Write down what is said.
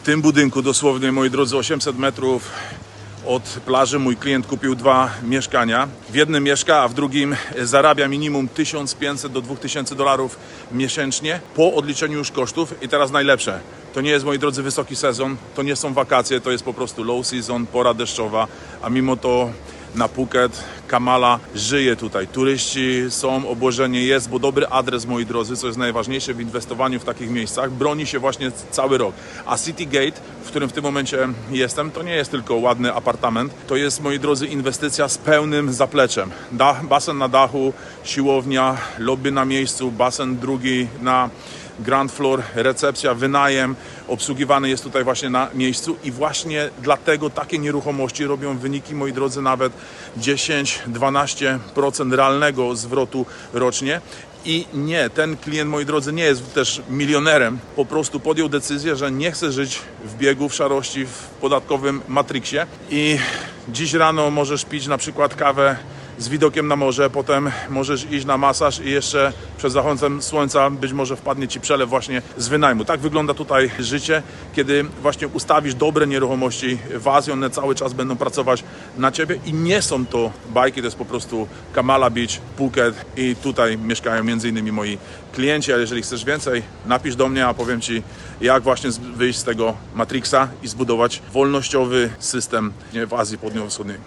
W tym budynku dosłownie, moi drodzy, 800 metrów od plaży mój klient kupił dwa mieszkania. W jednym mieszka, a w drugim zarabia minimum 1500 do 2000 dolarów miesięcznie po odliczeniu już kosztów. I teraz najlepsze. To nie jest, moi drodzy, wysoki sezon, to nie są wakacje, to jest po prostu low season, pora deszczowa, a mimo to na Phuket, Kamala żyje tutaj. Turyści są, obłożenie jest, bo dobry adres, moi drodzy, co jest najważniejsze w inwestowaniu w takich miejscach, broni się właśnie cały rok. A City Gate, w którym w tym momencie jestem, to nie jest tylko ładny apartament, to jest, moi drodzy, inwestycja z pełnym zapleczem. Dach, basen na dachu, siłownia, lobby na miejscu, basen drugi na ground floor, recepcja, wynajem, obsługiwany jest tutaj właśnie na miejscu i właśnie dlatego takie nieruchomości robią wyniki, moi drodzy, nawet 10-12% realnego zwrotu rocznie. I nie, ten klient, moi drodzy, nie jest też milionerem. Po prostu podjął decyzję, że nie chce żyć w biegu, w szarości, w podatkowym matriksie. I dziś rano możesz pić na przykład kawę z widokiem na morze, potem możesz iść na masaż i jeszcze przed zachodem słońca być może wpadnie Ci przelew właśnie z wynajmu. Tak wygląda tutaj życie, kiedy właśnie ustawisz dobre nieruchomości w Azji, one cały czas będą pracować na Ciebie i nie są to bajki, to jest po prostu Kamala Beach, Phuket i tutaj mieszkają między innymi moi klienci, a jeżeli chcesz więcej, napisz do mnie, a powiem Ci jak właśnie wyjść z tego Matrixa i zbudować wolnościowy system w Azji Południowo-Wschodniej.